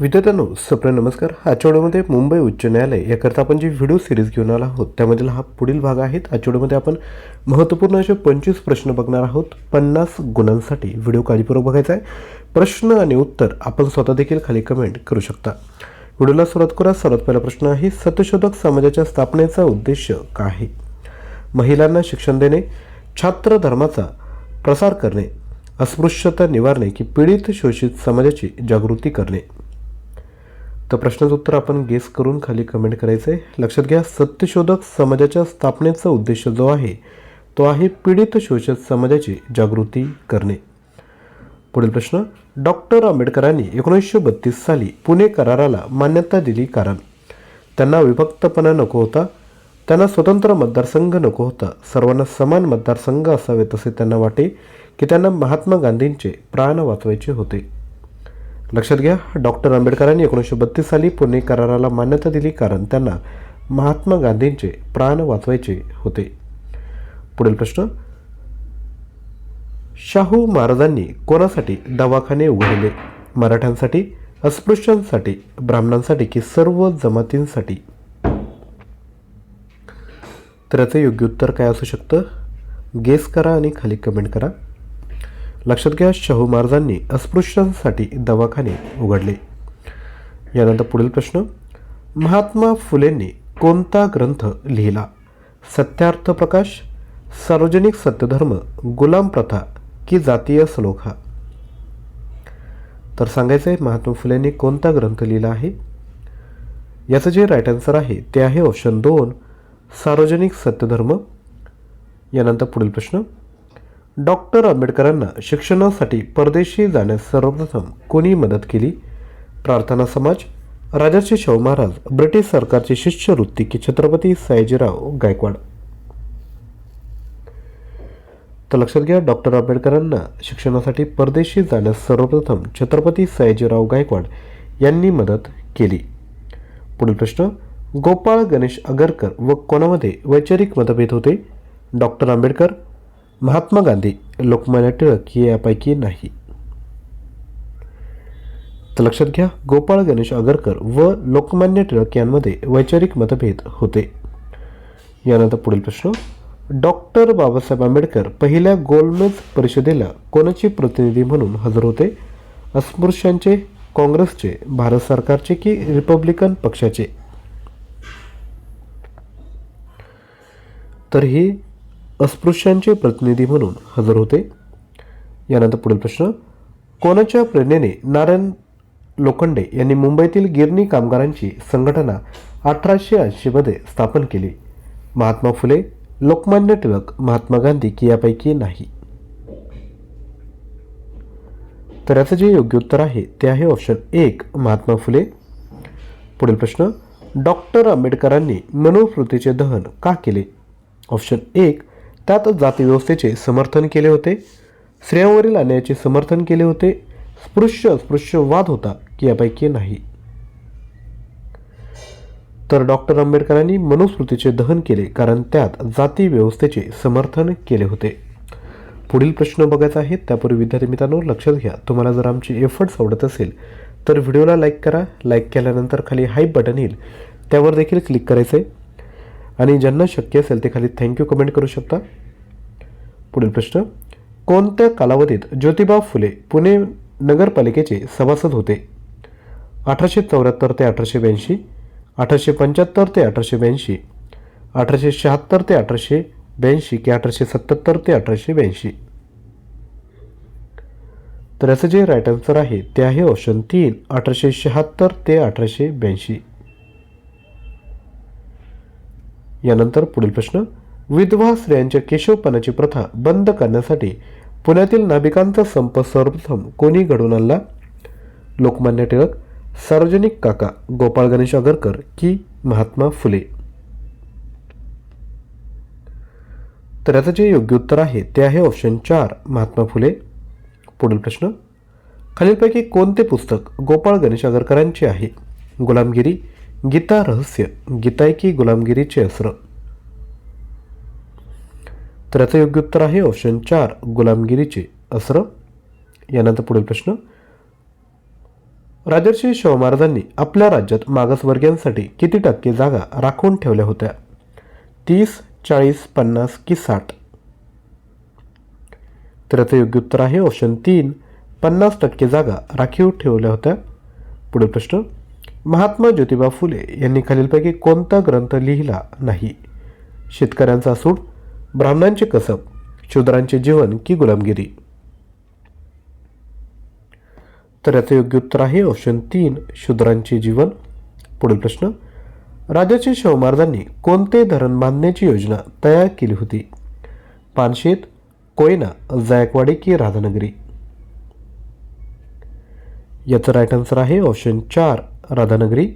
विद्यार्थ्यांनो सप्र नमस्कार. आजच्या व्हिडिओमध्ये मुंबई उच्च न्यायालय याकरता आपण जी व्हिडिओ सिरीज घेऊन आला आहोत त्यामधील हा पुढील भाग आहेत आजच्या व्हिडिओमध्ये आपण महत्त्वपूर्ण असे पंचवीस प्रश्न बघणार आहोत. पन्नास गुणांसाठी व्हिडिओ काळजीपूर्वक बघायचा आहे. प्रश्न आणि उत्तर आपण स्वतः देखील खाली कमेंट करू शकता. व्हिडिओला सुरुवात करा. सर्वात पहिला प्रश्न आहे सत्यशोधक समाजाच्या स्थापनेचा उद्देश काय आहे? महिलांना शिक्षण देणे छात्र धर्माचा प्रसार करणे अस्पृश्यता निवारणे की पीडित शोषित समाजाची जागृती करणे? तर प्रश्नाचं उत्तर आपण गेस करून खाली कमेंट करायचं आहे लक्षात घ्या सत्यशोधक समाजाच्या स्थापनेचा उद्देश जो आहे तो आहे पीडित शोषित समाजाची जागृती करणे. पुढील प्रश्न डॉक्टर आंबेडकरांनी एकोणीसशे बत्तीस साली पुणे कराराला मान्यता दिली कारण? त्यांना विभक्तपणा नको होता त्यांना स्वतंत्र मतदारसंघ नको होता. सर्वांना समान मतदारसंघ असावेत असे त्यांना वाटे की त्यांना महात्मा गांधींचे प्राण वाचवायचे होते. लक्षात घ्या डॉक्टर आंबेडकरांनी एकोणीसशे बत्तीस साली पुणे कराराला मान्यता दिली कारण त्यांना महात्मा गांधींचे प्राण वाचवायचे होते. पुढील प्रश्न. शाहू महाराजांनी कोणासाठी दवाखाने उघडले? मराठ्यांसाठी अस्पृश्यांसाठी ब्राह्मणांसाठी की सर्व जमातींसाठी? तर याचं योग्य उत्तर काय असू शकतं? गेस करा आणि खाली कमेंट करा. लक्षात घ्या शाहू महाराजांनी अस्पृश्यांसाठी दवाखाने उघडले. यानंतर पुढील प्रश्न. महात्मा फुलेंनी कोणता ग्रंथ लिहिला? सत्यार्थ प्रकाश सार्वजनिक सत्यधर्म गुलाम प्रथा की जातीय सलोखा? तर सांगायचं आहे महात्मा फुलेंनी कोणता ग्रंथ लिहिला आहे? याचं जे राईट आन्सर आहे ते आहे ऑप्शन दोन सार्वजनिक सत्यधर्म. यानंतर पुढील प्रश्न. डॉक्टर आंबेडकरांना शिक्षणासाठी परदेशी जाण्यास सर्वप्रथम कोणी मदत केली? प्रार्थना समाज राजाचे शाहू महाराज ब्रिटिश सरकारची शिष्यवृत्ती की छत्रपती सयाजीराव गायकवाड. तर लक्षात घ्या डॉक्टर आंबेडकरांना शिक्षणासाठी परदेशी जाण्यास सर्वप्रथम छत्रपती सयाजीराव गायकवाड यांनी मदत केली. पुढील प्रश्न गोपाळ गणेश आगरकर व कोणामध्ये वैचारिक मतभेद होते? डॉक्टर आंबेडकर महात्मा गांधी लोकमान्य टिळक यापैकी नाही. तर लक्षात घ्या गोपाळ गणेश आगरकर व लोकमान्य टिळक यांमध्ये वैचारिक मतभेद होते. यानंतर पुढील प्रश्न. डॉक्टर बाबासाहेब आंबेडकर पहिल्या गोलमेज परिषदेला कोणाचे प्रतिनिधी म्हणून हजर होते? अस्पृश्यांचे काँग्रेसचे भारत सरकारचे की रिपब्लिकन पक्षाचे? तर ही अस्पृश्यांचे प्रतिनिधी म्हणून हजर होते. यानंतर पुढील प्रश्न. कोणाच्या प्रेरणेने नारायण लोखंडे यांनी मुंबईतील गिरणी कामगारांची संघटना अठराशे ऐंशीमध्ये स्थापन केली? महात्मा फुले लोकमान्य टिळक महात्मा गांधी की यापैकी नाही? तर याचं जे योग्य उत्तर आहे ते आहे ऑप्शन एक महात्मा फुले. पुढील प्रश्न. डॉक्टर आंबेडकरांनी मनोस्मृतीचे दहन का केले? ऑप्शन एक त्यात जातीव्यवस्थेचे समर्थन केले होते. स्त्रियांवरील अन्यायाचे समर्थन केले होते. स्पृश्य स्पृश्यवाद होता की यापैकी नाही. तर डॉक्टर आंबेडकरांनी मनुस्मृतीचे दहन केले कारण त्यात जाती व्यवस्थेचे समर्थन केले होते. पुढील प्रश्न बघायचा आहे. त्यापूर्वी विद्यार्थी मित्रांनो लक्षात घ्या. तुम्हाला जर आमचे एफर्ट्स आवडत असेल तर व्हिडिओला लाईक करा. लाईक केल्यानंतर खाली हाईप बटन येईल. त्यावर देखील क्लिक करायचं आहे आणि ज्यांना शक्य असेल ते खाली थँक्यू कमेंट करू शकता. पुढील प्रश्न कोणत्या कालावधीत ज्योतिबा फुले पुणे नगरपालिकेचे सभासद होते? अठराशे चौऱ्याहत्तर ते अठराशे ब्याऐंशी अठराशे पंच्याहत्तर ते अठराशे ब्याऐंशी अठराशे शहात्तर ते अठराशे ब्याऐंशी की अठराशे सत्त्याहत्तर ते अठराशे ब्याऐंशी? तर याचं जे राईट आन्सर आहे ते आहे ऑप्शन तीन अठराशे शहात्तर ते अठराशे ब्याऐंशी. यानंतर पुढील प्रश्न विधवा स्त्रियांच्या केशवपणाची प्रथा बंद करण्यासाठी पुण्यातील नाभिकांचा संप सर्वप्रथम कोणी घडवून आणला? लोकमान्य टिळक सार्वजनिक काका गोपाळ गणेश आगरकर की महात्मा फुले? तर याचं जे योग्य उत्तर आहे ते आहे ऑप्शन चार महात्मा फुले. पुढील प्रश्न खालीलपैकी कोणते पुस्तक गोपाळ गणेश आगरकरांचे आहे? गुलामगिरी गीता रहस्य गीतायकी गुलामगिरीचे अस्त्र तर याचं योग्य उत्तर आहे ऑप्शन चार गुलामगिरीचे अस्त्र यानंतर पुढील प्रश्न. राजर्षी शाहू महाराजांनी आपल्या राज्यात मागासवर्गीयांसाठी किती टक्के जागा राखून ठेवल्या होत्या? तीस चाळीस पन्नास की साठ? तर याचं योग्य उत्तर आहे ऑप्शन तीन पन्नास टक्के जागा राखीव ठेवल्या होत्या. पुढील प्रश्न. महात्मा ज्योतिबा फुले यांनी खालीलपैकी कोणता ग्रंथ लिहिला नाही? शेतकऱ्यांचा सूड ब्राह्मणांचे कसब शूद्रांचे जीवन की गुलामगिरी? तर याचं योग्य उत्तर आहे ऑप्शन तीन शूद्रांचे जीवन. पुढील प्रश्न राजाचे शाहू महाराजांनी कोणते धरण बांधण्याची योजना तयार केली होती? पानशेत कोयना जायकवाडी की राधानगरी? याचं राईट आन्सर आहे ऑप्शन चार राधानगरी.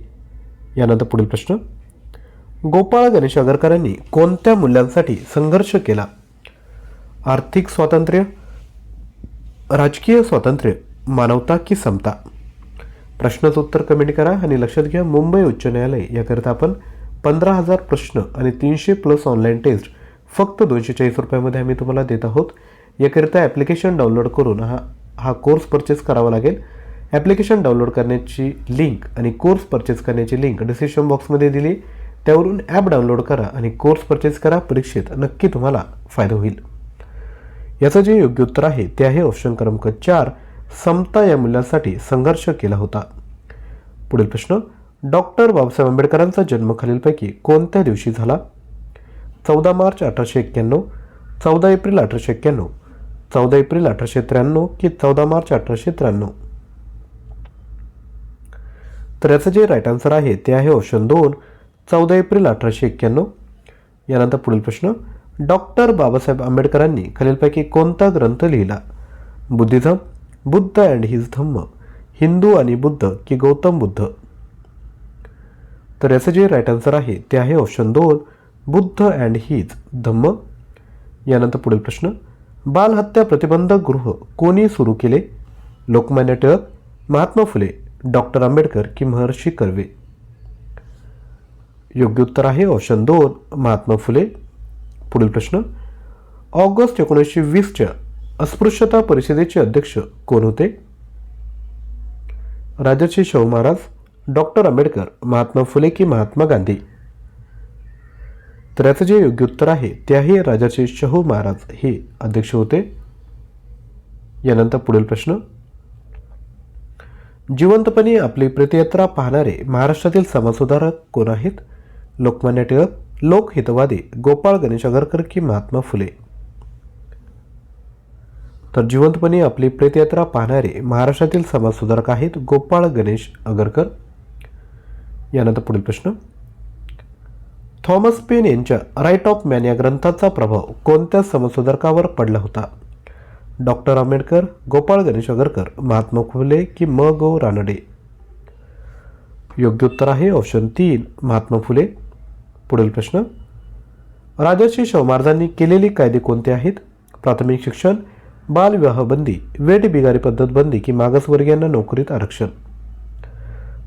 यानंतर पुढील प्रश्न. गोपाळ गणेश आगरकरांनी कोणत्या मूल्यांसाठी संघर्ष केला? आर्थिक स्वातंत्र्य राजकीय स्वातंत्र्य मानवता की समता? प्रश्नाचं उत्तर कमेंट करा आणि लक्षात घ्या मुंबई उच्च न्यायालय याकरिता आपण पंधरा हजार प्रश्न आणि तीनशे प्लस ऑनलाईन टेस्ट फक्त दोनशे चाळीस रुपयामध्ये आम्ही तुम्हाला देत आहोत. याकरिता ॲप्लिकेशन डाउनलोड करून हा हा कोर्स परचेस करावा लागेल. ॲप्लिकेशन डाउनलोड करण्याची लिंक आणि कोर्स परचेस करण्याची लिंक डिस्क्रिप्शन बॉक्समध्ये दिली. त्यावरून ॲप डाउनलोड करा आणि कोर्स परचेस करा. परीक्षेत नक्की तुम्हाला फायदा होईल. याचं जे योग्य उत्तर आहे ते आहे ऑप्शन क्रमांक चार समता या मूल्यासाठी संघर्ष केला होता. पुढील प्रश्न डॉक्टर बाबासाहेब आंबेडकरांचा जन्म खालीलपैकी कोणत्या दिवशी झाला? चौदा मार्च अठराशे एक्क्याण्णव चौदा एप्रिल अठराशे एक्क्याण्णव चौदा एप्रिल अठराशे त्र्याण्णव की चौदा मार्च अठराशे त्र्याण्णव? तर याचं जे राईट आन्सर आहे ते आहे ऑप्शन दोन चौदा एप्रिल अठराशे एक्क्याण्णव. यानंतर पुढील प्रश्न डॉक्टर बाबासाहेब आंबेडकरांनी खालीलपैकी कोणता ग्रंथ लिहिला? Buddhism Buddha and his Dhamma Hindu आणि बुद्ध की गौतम बुद्ध? तर याचं जे राईट आन्सर आहे ते आहे ऑप्शन दोन बुद्ध अँड हिज धम्म. यानंतर पुढील प्रश्न बालहत्या प्रतिबंधक गृह कोणी सुरू केले? लोकमान्य टिळक महात्मा फुले डॉक्टर आंबेडकर की महर्षी कर्वे. योग्य उत्तर आहे ऑप्शन दोन महात्मा फुले. पुढील प्रश्न ऑगस्ट एकोणीसशे वीसच्या अस्पृश्यता परिषदेचे अध्यक्ष कोण होते? राजर्षी शाहू महाराज डॉक्टर आंबेडकर महात्मा फुले की महात्मा गांधी? तर याचं जे योग्य उत्तर आहे ते आहे राजर्षी शाहू महाराज हे अध्यक्ष होते. यानंतर पुढील प्रश्न जिवंतपणे आपली प्रतियात्रा पाहणारे महाराष्ट्रातील समाजसुधारक कोण आहेत? लोकमान्य टिळक लोकहितवादी गोपाळ गणेश आगरकर की महात्मा फुले? तर जिवंतपणे आपली प्रेतयात्रा पाहणारे महाराष्ट्रातील समाजसुधारक आहेत गोपाळ गणेश आगरकर यानंतर पुढील प्रश्न. थॉमस पेन यांच्या राईट ऑफ मॅन या ग्रंथाचा प्रभाव कोणत्या समाजसुधारकावर पडला होता? डॉक्टर आंबेडकर गोपाळ गणेश अगरकर महात्मा फुले की म गो रानडे. योग्य उत्तर आहे ऑप्शन तीन महात्मा फुले. पुढील प्रश्न. राजर्षी शाहू केलेले कायदे कोणते आहेत? प्राथमिक शिक्षण बालविवाह बंदी वेट बिगारी पद्धत बंदी की मागासवर्गीयांना नोकरीत आरक्षण?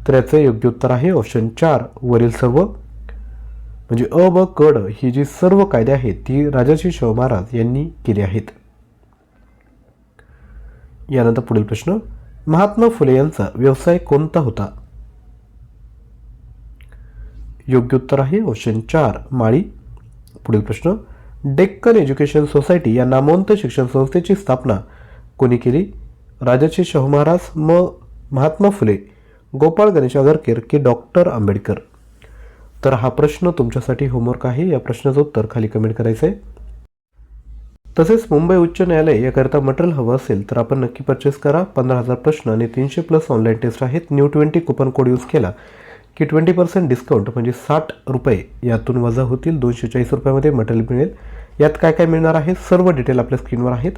तर याचं योग्य उत्तर आहे ऑप्शन चार वरील सर्व. म्हणजे अ ब कड ही जी सर्व कायदे आहेत ती राजर्षी शाहू महाराज यांनी केली आहेत. यानंतर पुढील प्रश्न. महात्मा फुले यांचा व्यवसाय कोणता होता? योग्य उत्तर आहे ऑप्शन चार माळी. पुढील प्रश्न. डेक्कन एज्युकेशन सोसायटी या नामवंत शिक्षण संस्थेची स्थापना कोणी केली? राजाचे शाहू महाराज म. महात्मा फुले गोपाळ गणेश आगरकर की डॉक्टर आंबेडकर? तर हा प्रश्न तुमच्यासाठी होमवर्क आहे. या प्रश्नाचं उत्तर खाली कमेंट करायचं आहे तसेच मुंबई उच्च न्यायालय याकरिता मटेरियल हवं असेल तर आपण नक्की परचेस करा. पंधरा हजार प्रश्न आणि तीनशे प्लस ऑनलाईन टेस्ट आहेत. New twenty coupon code use केला की ट्वेंटी पर्सेंट डिस्काउंट म्हणजे साठ रुपये यातून वजा होतील. दोनशे चाळीस रुपयामध्ये मटेरियल मिळेल. यात काय काय मिळणार आहे? सर्व डिटेल आपल्या स्क्रीनवर आहेत.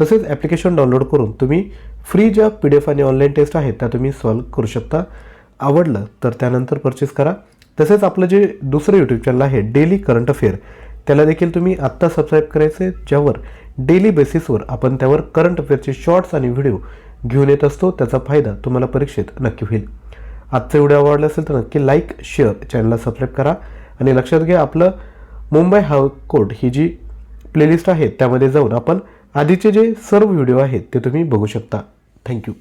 तसेच ॲप्लिकेशन डाउनलोड करून तुम्ही फ्री ज्या पी डी एफ आणि ऑनलाईन टेस्ट आहेत त्या तुम्ही सॉल्व करू शकता. आवडलं तर त्यानंतर परचेस करा. तसेच आपलं जे दुसरं यूट्यूब चॅनल आहे डेली करंट अफेअर त्याला देखील तुम्ही आत्ता सबस्क्राईब करायचे ज्यावर डेली बेसिसवर आपण त्यावर करंट अफेअरचे शॉर्ट्स आणि व्हिडिओ घेऊन येत असतो त्याचा फायदा तुम्हाला परीक्षेत नक्की होईल. आजचा व्हिडिओ आवडला असेल तर नक्की लाईक शेअर चॅनलला सबस्क्राईब करा. आणि लक्षात घ्या आपलं मुंबई हायकोर्ट ही जी प्लेलिस्ट आहे त्यामध्ये जाऊन आपण आधीचे जे सर्व व्हिडिओ आहेत ते तुम्ही बघू शकता. थँक्यू